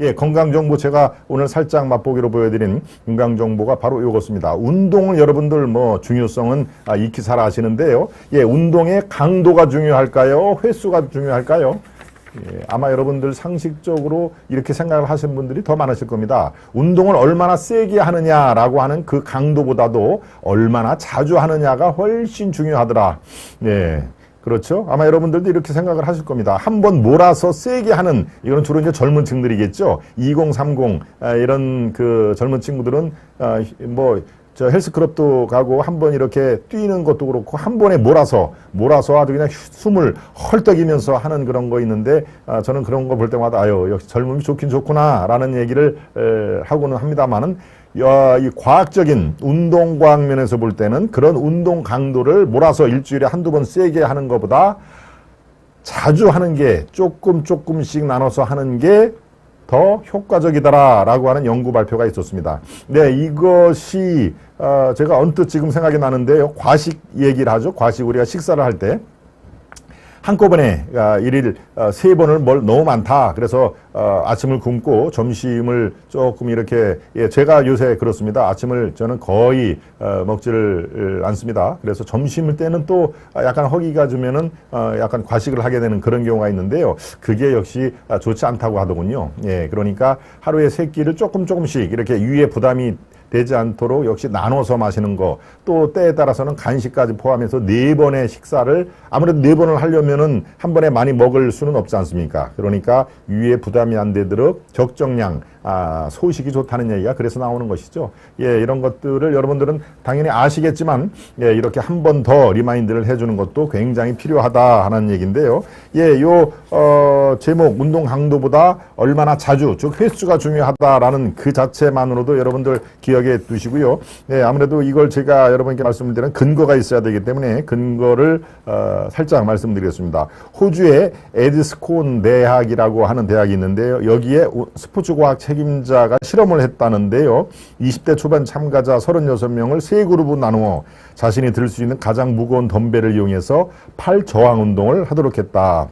예, 건강 정보 제가 오늘 살짝 맛보기로 보여드린 건강 정보가 바로 이것입니다. 운동을 여러분들 뭐 중요성은 아, 익히 잘 아시는데요. 예, 운동의 강도가 중요할까요? 횟수가 중요할까요? 예, 아마 여러분들 상식적으로 이렇게 생각을 하시는 분들이 더 많으실 겁니다. 운동을 얼마나 세게 하느냐라고 하는 그 강도보다도 얼마나 자주 하느냐가 훨씬 중요하더라. 예. 그렇죠? 아마 여러분들도 이렇게 생각을 하실 겁니다. 한번 몰아서 세게 하는, 이거는 주로 이제 젊은 층들이겠죠? 2030, 아, 이런 그 젊은 친구들은, 아, 뭐, 저 헬스클럽도 가고 한 번 이렇게 뛰는 것도 그렇고 한 번에 몰아서 몰아서 아주 그냥 휴- 숨을 헐떡이면서 하는 그런 거 있는데 아, 저는 그런 거 볼 때마다 아유 역시 젊음이 좋긴 좋구나라는 얘기를 에, 하고는 합니다만은 야, 이 과학적인 운동 과학 면에서 볼 때는 그런 운동 강도를 몰아서 일주일에 한두 번 세게 하는 것보다 자주 하는 게 조금 조금씩 나눠서 하는 게 더 효과적이다라고 하는 연구 발표가 있었습니다. 네, 이것이 어, 제가 언뜻 지금 생각이 나는데요. 과식 얘기를 하죠. 과식 우리가 식사를 할 때. 한꺼번에 아, 일일 어, 세 번을 뭘 너무 많다. 그래서 어, 아침을 굶고 점심을 조금 이렇게 예, 제가 요새 그렇습니다. 아침을 저는 거의 어, 먹지를 않습니다. 그래서 점심을 때는 또 약간 허기가 주면은 어, 약간 과식을 하게 되는 그런 경우가 있는데요. 그게 역시 아, 좋지 않다고 하더군요. 예, 그러니까 하루에 세 끼를 조금 조금씩 이렇게 위에 부담이 되지 않도록 역시 나눠서 마시는 거, 또 때에 따라서는 간식까지 포함해서 네 번의 식사를 아무래도 네 번을 하려면은 한 번에 많이 먹을 수는 없지 않습니까? 그러니까 위에 부담이 안 되도록 적정량, 아, 소식이 좋다는 얘기가 그래서 나오는 것이죠. 예, 이런 것들을 여러분들은 당연히 아시겠지만, 예, 이렇게 한 번 더 리마인드를 해주는 것도 굉장히 필요하다 하는 얘기인데요. 예, 요, 어, 제목, 운동 강도보다 얼마나 자주, 즉 횟수가 중요하다라는 그 자체만으로도 여러분들 기억에 두시고요. 예, 아무래도 이걸 제가 여러분께 말씀을 드리는 근거가 있어야 되기 때문에 근거를, 어, 살짝 말씀드리겠습니다. 호주의 에디스콘 대학이라고 하는 대학이 있는데요. 여기에 우- 스포츠과학 책 임자가 실험을 했다는데요. 20대 초반 참가자 36명을 세 그룹으로 나누어 자신이 들 수 있는 가장 무거운 덤벨을 이용해서 팔 저항 운동을 하도록 했다.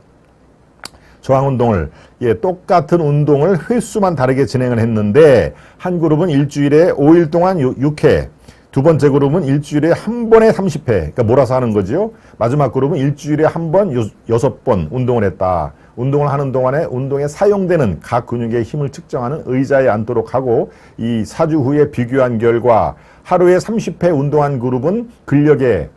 저항 운동을 예 똑같은 운동을 횟수만 다르게 진행을 했는데 한 그룹은 일주일에 5일 동안 6회 두 번째 그룹은 일주일에 한 번에 30회 그러니까 몰아서 하는 거지요 마지막 그룹은 일주일에 한 번 여섯 번 운동을 했다 운동을 하는 동안에 운동에 사용되는 각 근육의 힘을 측정하는 의자에 앉도록 하고 이 4주 후에 비교한 결과 하루에 30회 운동한 그룹은 근력의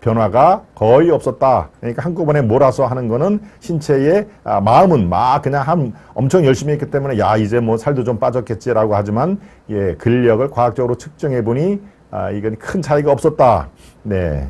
변화가 거의 없었다. 그러니까 한꺼번에 몰아서 하는 거는 신체의 아, 마음은 막 그냥 한 엄청 열심히 했기 때문에 야 이제 뭐 살도 좀 빠졌겠지라고 하지만 예 근력을 과학적으로 측정해 보니 아 이건 큰 차이가 없었다. 네.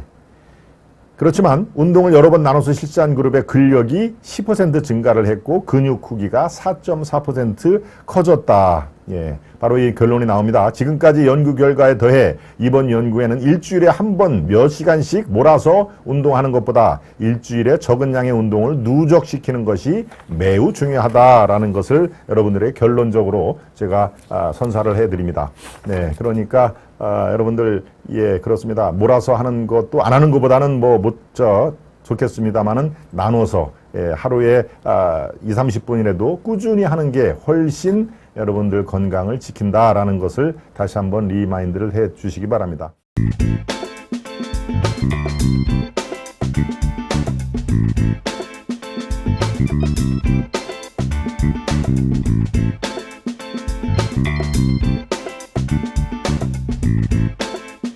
그렇지만 운동을 여러 번 나눠서 실시한 그룹의 근력이 10% 증가를 했고 근육 크기가 4.4% 커졌다. 예, 바로 이 결론이 나옵니다. 지금까지 연구 결과에 더해 이번 연구에는 일주일에 한 번 몇 시간씩 몰아서 운동하는 것보다 일주일에 적은 양의 운동을 누적시키는 것이 매우 중요하다라는 것을 여러분들의 결론적으로 제가 아, 선사를 해드립니다. 네, 그러니까 아, 여러분들 예 그렇습니다. 몰아서 하는 것도 안 하는 것보다는 뭐 못저 좋겠습니다만은 나눠서 예, 하루에 아, 2, 30분이라도 꾸준히 하는 게 훨씬 여러분들 건강을 지킨다라는 것을 다시 한번 리마인드를 해 주시기 바랍니다.